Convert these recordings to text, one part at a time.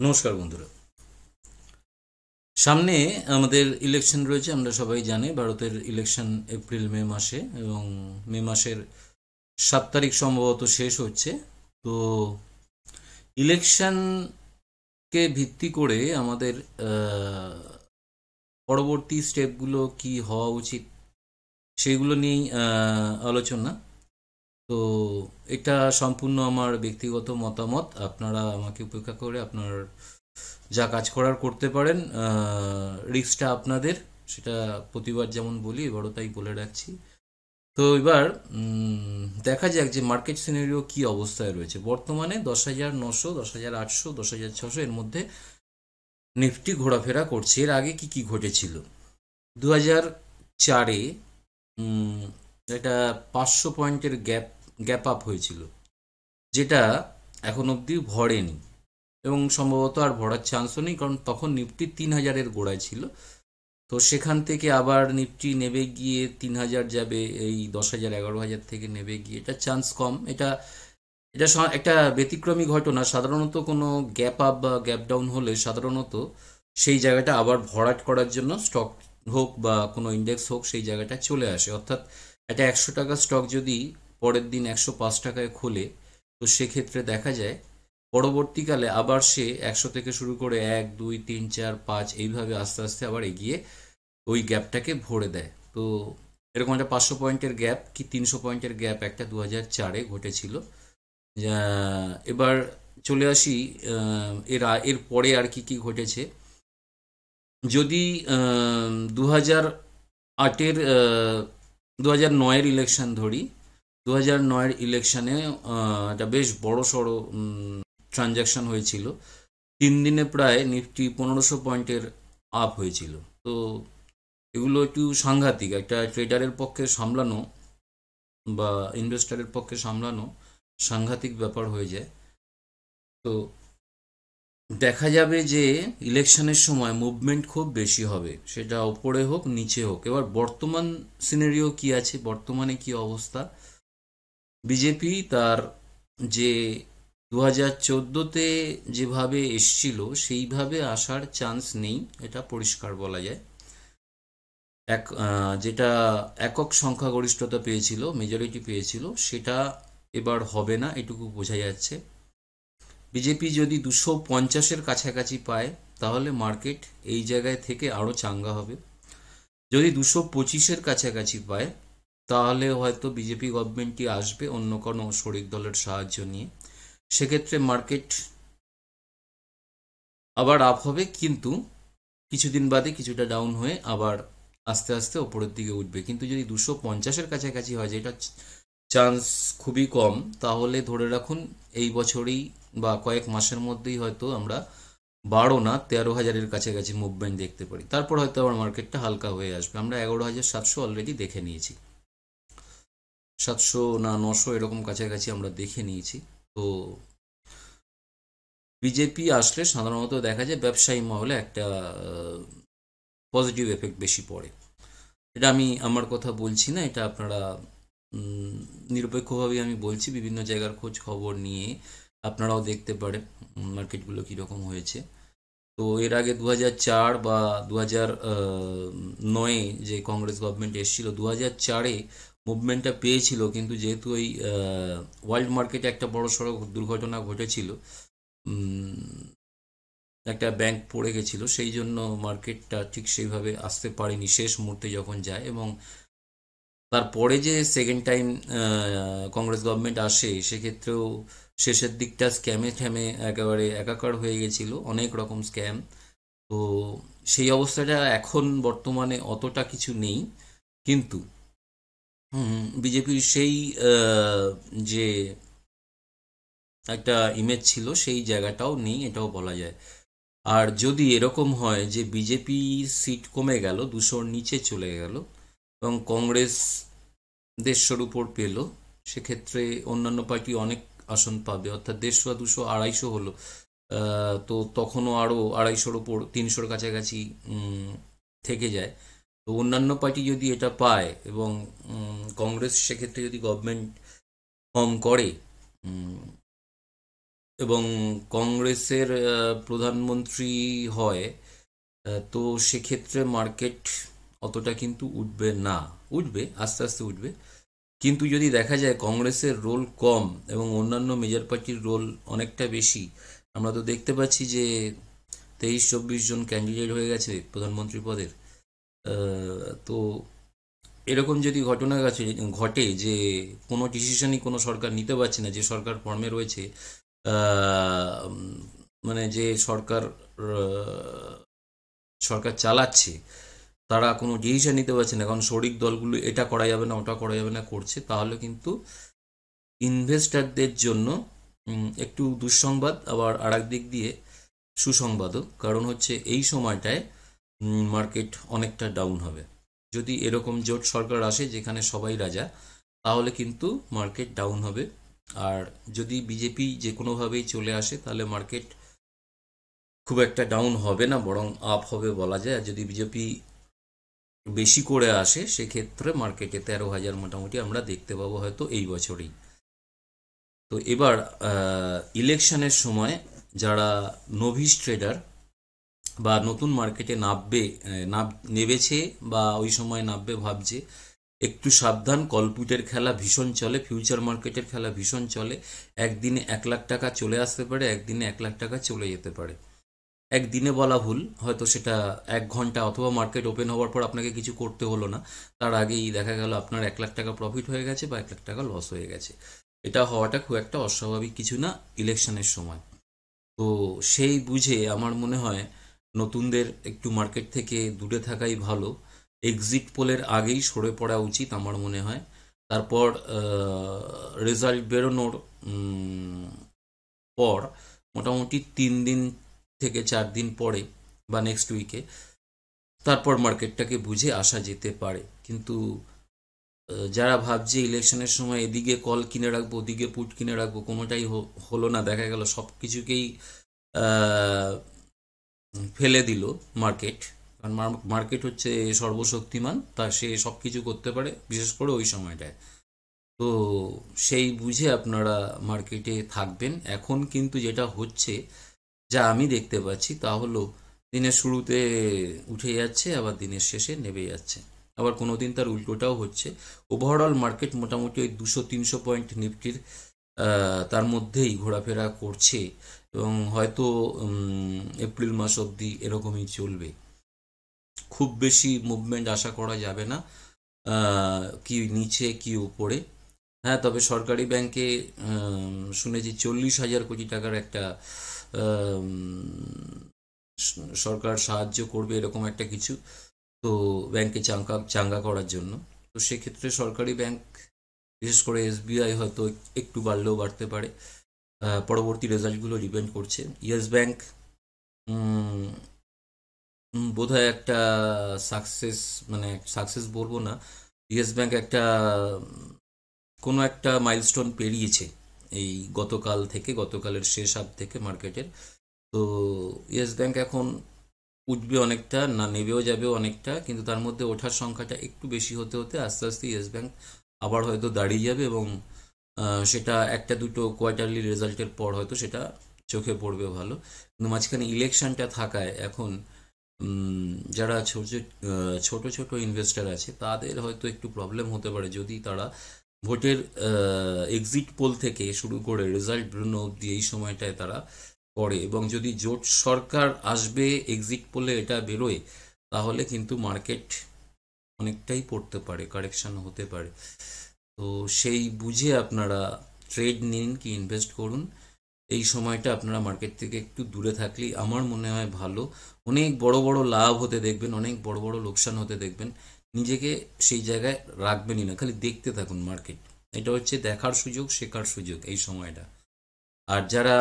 নমস্কার বন্ধুরা। সামনে আমাদের ইলেকশন রয়েছে, আমরা সবাই জানি, ভারতের ইলেকশন এপ্রিল মে মাসে এবং মে মাসের সাত তারিখ সম্ভবত শেষ হচ্ছে। তো ইলেকশনকে ভিত্তি করে আমাদের পরবর্তী স্টেপগুলো কি হওয়া উচিত, সেগুলো নিয়েই আলোচনা। তো এটা সম্পূর্ণ আমার ব্যক্তিগত মতামত। আপনারা আমাকে উপেক্ষা করে আপনার যা কাজ করার করতে পারেন। রিস্কটা আপনাদের, সেটা প্রতিবার যেমন বলি, এবারও তাই বলে রাখছি। তো এবার দেখা যাক যে মার্কেট সিনারিও কি অবস্থায় রয়েছে। বর্তমানে দশ হাজার নশো, দশ হাজার আটশো, দশ হাজার ছশো এর মধ্যে নিফটি ঘোরাফেরা করছে। এর আগে কি কি ঘটেছিল? দু হাজার চারে এটা পাঁচশো পয়েন্টের গ্যাপ গ্যাপ আপ হয়েছিল, যেটা এখন অবধি ভরেনি। এবং সম্ভবত আর ভরার চান্সও নেই, কারণ তখন নিফটি তিন হাজারের গোড়ায় ছিল। তো সেখান থেকে আবার নিফটি নেবে গিয়ে তিন হাজার যাবে, এই দশ হাজার, এগারো হাজার থেকে নেবে গিয়ে এটা চান্স কম। এটা এটা একটা ব্যতিক্রমী ঘটনা। সাধারণত কোনো গ্যাপ আপ বা গ্যাপ ডাউন হলে সাধারণত সেই জায়গাটা আবার ভরাট করার জন্য স্টক হোক বা কোনো ইন্ডেক্স হোক, সেই জায়গাটা চলে আসে। অর্থাৎ একটা একশো টাকা স্টক যদি পরের দিন একশো পাঁচ টাকায় খোলে। তো সেক্ষেত্রে দেখা যায়, পরবর্তীকালে আবার সে একশো থেকে শুরু করে এক, দুই, তিন, চার, পাঁচ এইভাবে আস্তে আস্তে আবার এগিয়ে ওই গ্যাপটাকে ভরে দেয়। তো এরকম একটা পাঁচশো পয়েন্টের গ্যাপ কি তিনশো পয়েন্টের গ্যাপ একটা দু হাজার চারে ঘটেছিল। এবার চলে আসি এর এর পরে আর কি কি ঘটেছে। যদি দু হাজার আটের দু হাজার নয়ের ইলেকশন ধরি দু হাজার নয়ের ইলেকশনে একটা বেশ বড় সড়ো ট্রানজ্যাকশন হয়েছিল। তিন দিনে প্রায় নিফটি পনেরোশো পয়েন্টের আপ হয়েছিল। তো এগুলো একটু সাংঘাতিক, একটা ট্রেডারের পক্ষে সামলানো বা ইনভেস্টারের পক্ষে সামলানো সাংঘাতিক ব্যাপার হয়ে যায়। তো দেখা যাবে যে ইলেকশনের সময় মুভমেন্ট খুব বেশি হবে, সেটা ওপরে হোক, নিচে হোক। এবার বর্তমান সিনারিও কি আছে? বর্তমানে কি অবস্থা? বিজেপি তার যে দু হাজার চোদ্দোতে যেভাবে এসছিল, সেইভাবে আসার চান্স নেই, এটা পরিষ্কার বলা যায়। এক যেটা একক সংখ্যাগরিষ্ঠতা পেয়েছিল মেজরিটি পেয়েছিল, সেটা এবার হবে না, এটুকু বোঝা যাচ্ছে। বিজেপি যদি দুশো পঞ্চাশের কাছাকাছি পায়, তাহলে মার্কেট এই জায়গায় থেকে আরও চাঙ্গা হবে। যদি দুশো পঁচিশের কাছাকাছি পায় তাহলে হয়তো বিজেপি গভর্নমেন্টটি আসবে অন্য কোনো শরিক দলের সাহায্য নিয়ে? সেক্ষেত্রে মার্কেট আবার আপ হবে, কিন্তু কিছুদিন বাদে কিছুটা ডাউন হয়ে আবার আস্তে আস্তে ওপরের দিকে উঠবে। কিন্তু যদি দুশো পঞ্চাশের কাছাকাছি হয়, যেটা চান্স খুবই কম, তাহলে ধরে রাখুন এই বছরেই বা কয়েক মাসের মধ্যেই হয়তো আমরা বারো না, তেরো হাজারের কাছাকাছি মুভমেন্ট দেখতে পারি। তারপর হয়তো আবার মার্কেটটা হালকা হয়ে আসবে। আমরা এগারো হাজার সাতশো অলরেডি দেখে নিয়েছি। সাতশো না নশো এরকম কাছাকাছি আমরা দেখে নিয়েছি। তো বিজেপি আসলে সাধারণত দেখা যায় ব্যবসায়ী মহলে একটা পজিটিভ এফেক্ট বেশি পড়ে। এটা আমি আমার কথা বলছি না, এটা আপনারা নিরপেক্ষভাবে আমি বলছি, বিভিন্ন জায়গার খোঁজ খবর নিয়ে আপনারাও দেখতে পারেন, মার্কেটগুলো কীরকম হয়েছে। তো এর আগে দু চার বা দু হাজার নয়ে যে কংগ্রেস গভর্নমেন্ট এসেছিল দু হাজার চারে মুভমেন্টটা পেয়েছিল, কিন্তু যেহেতু ওই ওয়ার্ল্ড মার্কেটে একটা বড় সড়ো দুর্ঘটনা ঘটেছিল একটা ব্যাংক পড়ে গেছিল, সেই জন্য মার্কেটটা ঠিক সেইভাবে আসতে পারেনি শেষ মুহূর্তে যখন যায় এবং তারপরে যে সেকেন্ড টাইম কংগ্রেস গভর্নমেন্ট আসে, সেক্ষেত্রেও শেষের দিকটা স্ক্যামে ঠ্যামে একেবারে একাকার হয়ে গেছিল, অনেক রকম স্ক্যাম তো সেই অবস্থাটা এখন বর্তমানে অতটা কিছু নেই, কিন্তু বিজেপির সেই যে একটা ইমেজ ছিল, সেই জায়গাটাও নেই, এটাও বলা যায়। আর যদি এরকম হয় যে বিজেপি সিট কমে গেল, দুশোর নিচে চলে গেল, এবং কংগ্রেস দেড়শোর উপর পেল, সেক্ষেত্রে অন্যান্য পার্টি অনেক আসন পাবে, অর্থাৎ দেড়শো আর দুশো, আড়াইশো হলো। তো তখনও আরও আড়াইশোর উপর তিনশোর কাছাকাছি থেকে যায়। তো অন্যান্য পার্টি যদি এটা পায় এবং কংগ্রেস সেক্ষেত্রে যদি গভর্নমেন্ট ফর্ম করে এবং কংগ্রেসের প্রধানমন্ত্রী হয় তো সেক্ষেত্রে মার্কেট অতটা কিন্তু উঠবে না। উঠবে, আস্তে আস্তে উঠবে। কিন্তু যদি দেখা যায় কংগ্রেসের রোল কম এবং অন্যান্য মেজর পার্টির রোল অনেকটা বেশি, আমরা তো দেখতে পাচ্ছি যে তেইশ চব্বিশ জন ক্যান্ডিডেট হয়ে গেছে প্রধানমন্ত্রী পদের। তো এরকম যদি ঘটনা গেছে, ঘটে যে কোনো ডিসিশনই কোনো সরকার নিতে পারছে না, যে সরকার ফর্মে রয়েছে মানে যে সরকার সরকার চালাচ্ছে, তারা কোনো ডিসিশন নিতে পারছে না, কারণ শরিক দলগুলো এটা করা যাবে না, ওটা করা যাবে না করছে, তাহলে কিন্তু ইনভেস্টারদের জন্য একটু দুঃসংবাদ, আবার আরেক দিক দিয়ে সুসংবাদও, কারণ হচ্ছে এই সময়টায় মার্কেট অনেকটা ডাউন হবে। যদি এরকম জোট সরকার আসে, যেখানে সবাই রাজা, তাহলে কিন্তু মার্কেট ডাউন হবে। আর যদি বিজেপি যে কোনোভাবেই চলে আসে, তাহলে মার্কেট খুব একটা ডাউন হবে না, বরং আপ হবে বলা যায়। আর যদি বিজেপি বেশি করে আসে, সেক্ষেত্রে মার্কেটে তেরো হাজার মোটামুটি আমরা দেখতে পাবো হয়তো এই বছরেই। তো এবার ইলেকশনের সময় যারা নোভিস ট্রেডার বা নতুন মার্কেটে নামবে নাম নেবেছে বা ওই সময় নামবে ভাবছে, একটু সাবধান কলপুটের খেলা ভীষণ চলে ফিউচার মার্কেটের খেলা ভীষণ চলে, একদিনে এক লাখ টাকা চলে আসতে পারে, একদিনে এক লাখ টাকা চলে যেতে পারে। একদিনে বলা ভুল, হয়তো সেটা এক ঘণ্টা অথবা মার্কেট ওপেন হওয়ার পর আপনাকে কিছু করতে হলো না, তার আগেই দেখা গেল আপনার এক লাখ টাকা প্রফিট হয়ে গেছে বা এক লাখ টাকা লস হয়ে গেছে। এটা হওয়াটা খুব একটা অস্বাভাবিক কিছু না ইলেকশনের সময়। তো সেই বুঝে আমার মনে হয় নতুনদের একটু মার্কেট থেকে দূরে থাকাই ভালো। এক্সিট পোলের আগেই সরে পড়া উচিত আমার মনে হয়। তারপর রেজাল্ট বেরোনোর পর মোটামুটি তিন দিন থেকে চার দিন পরে বা নেক্সট উইকে তারপর মার্কেটটাকে বুঝে আসা যেতে পারে। কিন্তু যারা ভাবছে ইলেকশনের সময় এদিকে কল কিনে রাখব, ওদিকে পুট কিনে রাখব, কোনোটাই হলো না। দেখা গেল সব কিছুকেই ফেলে দিল মার্কেট কারণ মার- মার্কেট হচ্ছে সর্বশক্তিমান, তা সে সব কিছু করতে পারে, বিশেষ করে ওই সময়টায়। তো সেই বুঝে আপনারা মার্কেটে থাকবেন। এখন কিন্তু যেটা হচ্ছে, যা আমি দেখতে পাচ্ছি, তা হলো দিনের শুরুতে উঠে যাচ্ছে, আবার দিনের শেষে নেমে যাচ্ছে। আবার কোনো দিন তার উল্টোটাও হচ্ছে। ওভারঅল মার্কেট মোটামুটি ওই দুশো তিনশো পয়েন্ট নিফটির তার মধ্যেই ঘোরাফেরা করছে এবং হয়তো এপ্রিল মাস অবধি এরকমই চলবে। খুব বেশি মুভমেন্ট আশা করা যাবে না কি নিচে কি উপরে। হ্যাঁ তবে সরকারি ব্যাংকে শুনেছি চল্লিশ হাজার কোটি টাকার একটা সরকার সাহায্য করবে এরকম একটা কিছু, তো ব্যাংকে চাঙ্গা চাঙ্গা করার জন্য। তো সেক্ষেত্রে সরকারি ব্যাংক বিশেষ করে এসবিআই হয়তো একটু বাড়লেও বাড়তে পারে। পরবর্তী রেজাল্টগুলো ডিপেন্ড করছে। ইয়েস ব্যাংক বোধহয় একটা সাকসেস মানে সাকসেস বলব না, ইয়েস ব্যাংক একটা, কোনো একটা মাইলস্টোন পেরিয়েছে এই গতকাল থেকে, গতকালের শেষ হাফ থেকে মার্কেটের। তো ইয়েস ব্যাংক এখন উঠবে অনেকটা, না নেবেও যাবে অনেকটা, কিন্তু তার মধ্যে ওঠার সংখ্যাটা একটু বেশি হতে হতে আস্তে আস্তে ইয়েস ব্যাংক আবার হয়তো দাঁড়িয়ে যাবে এবং সেটা একটা দুটো কোয়ার্টারলি রেজাল্টের পর হয়তো সেটা চোখে পড়বে ভালো। কিন্তু মাঝখানে ইলেকশনটা থাকায় এখন যারা ছোট ছোট ইনভেস্টার আছে, তাদের হয়তো একটু প্রবলেম হতে পারে যদি তারা ভোটের এক্সিট পোল থেকে শুরু করে রেজাল্ট বেরোনো অবধি এই সময়টায় তারা করে। এবং যদি জোট সরকার আসবে এক্সিট পোলে এটা বেরোয়, তাহলে কিন্তু মার্কেট অনেকটাই পড়তে পারে কারেকশন হতে পারে। তো সেই বুঝে আপনারা ট্রেড নিন কি ইনভেস্ট করুন। এই সময়টা আপনারা মার্কেট থেকে একটু দূরে থাকলেই আমার মনে হয় ভালো। অনেক বড় বড় লাভ হতে দেখবেন, অনেক বড় বড় লোকসান হতে দেখবেন। নিজেকে সেই জায়গায় রাখবেনই না, খালি দেখতে থাকুন মার্কেট এটা হচ্ছে দেখার সুযোগ, শেখার সুযোগ এই সময়টা। আর যারা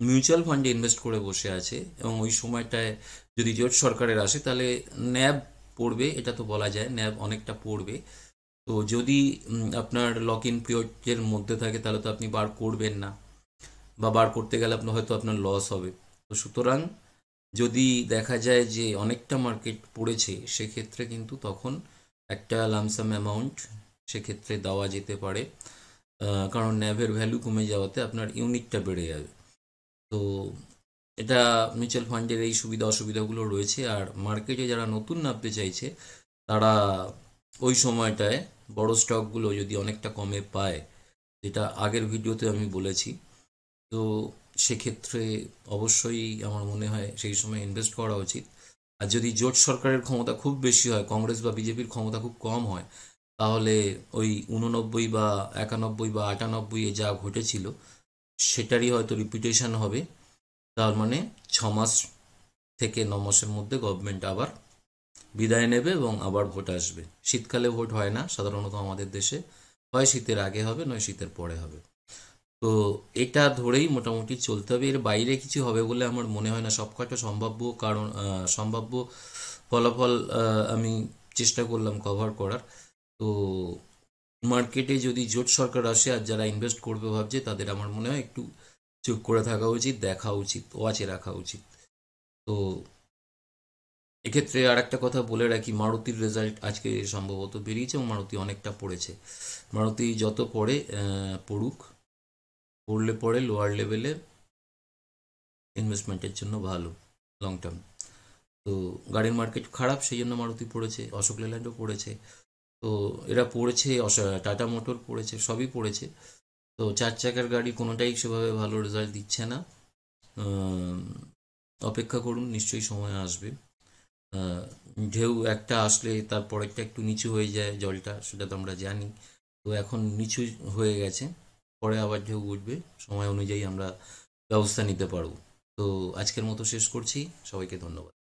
মিউচুয়াল ফান্ডে ইনভেস্ট করে বসে আছে এবং ওই সময়টায় যদি জোট সরকারের আসে, তাহলে ন্যাব পড়বে, এটা তো বলা যায়, ন্যাব অনেকটা পড়বে। তো যদি আপনার লক ইন পিরিয়ডের মধ্যে থাকে, তাহলে তো আপনি বার করবেন না। বা বার করতে গেলে আপনার হয়তো আপনার লস হবে। তো সুতরাং, যদি দেখা যায় যে অনেকটা মার্কেট পড়েছে, সেক্ষেত্রে কিন্তু তখন একটা লামসাম অ্যামাউন্ট সেক্ষেত্রে দেওয়া যেতে পারে। কারণ ন্যাভের ভ্যালু কমে যাওয়াতে আপনার ইউনিটটা বেড়ে যাবে। তো এটা মিউচুয়াল ফান্ডের এই সুবিধা অসুবিধাগুলো রয়েছে, আর মার্কেটে যারা নতুন নামতে চাইছে, তারা ওই সময়টায় বড় স্টকগুলো যদি অনেকটা কমে পায়, যেটা আগের ভিডিওতে আমি বলেছি, তো সেক্ষেত্রে অবশ্যই আমার মনে হয় সেই সময় ইনভেস্ট করা উচিত। আর যদি জোট সরকারের ক্ষমতা খুব বেশি হয়, কংগ্রেস বা বিজেপির ক্ষমতা খুব কম হয়, তাহলে ওই উননব্বই বা একানব্বই বা আটানব্বই যা ঘটেছিল, সেটারই হয়তো রিপিটেশন হবে। তার মানে ছ মাস থেকে ন মাসের মধ্যে গভর্নমেন্ট আবার বিদায় নেবে এবং আবার ভোট আসবে। শীতকালে ভোট হয় না, সাধারণত আমাদের দেশে। হয় শীতের আগে হবে, নয় শীতের পরে হবে। তো এটা ধরেই মোটামুটি চলতে হবে। এর বাইরে কিছু হবে বলে আমার মনে হয় না। সবকটা সম্ভাব্য কারণ সম্ভাব্য ফলাফল আমি চেষ্টা করলাম কভার করার। তো মার্কেটে যদি জোট সরকার আসে আর যারা ইনভেস্ট করবে ভাবছে, তাদের আমার মনে হয় একটু চুপ করে থাকা উচিত, দেখা উচিত ওয়াচে রাখা উচিত। তো এক্ষেত্রে আর একটা কথা বলে রাখি, মারুতির রেজাল্ট আজকে সম্ভবত বেরিয়েছে এবং মারুতি অনেকটা পড়েছে। মারুতি যত পড়ে পড়ুক, পড়লে পড়ে লোয়ার লেভেলে ইনভেস্টমেন্টের জন্য ভালো লং টার্ম তো গাড়ির মার্কেট খারাপ, সেই জন্য মারুতি পড়েছে, অশোক লেল্যান্ডও পড়েছে। তো এরা পড়েছে টাটা মোটর পড়েছে, সবই পড়েছে। তো চার চাকার গাড়ি কোনোটাই সেভাবে ভালো রেজাল্ট দিচ্ছে না। অপেক্ষা করুন, নিশ্চয়ই সময় আসবে। ঢেউ একটা আসলে তারপর একটা একটু নিচু হয়ে যায় জলটা, সেটা তো আমরা জানি। তো এখন নিচু হয়ে গেছে, পরে আবার ঢেউ উঠবে, সময় অনুযায়ী আমরা ব্যবস্থা নিতে পারব। তো আজকের মতো শেষ করছি, সবাইকে ধন্যবাদ।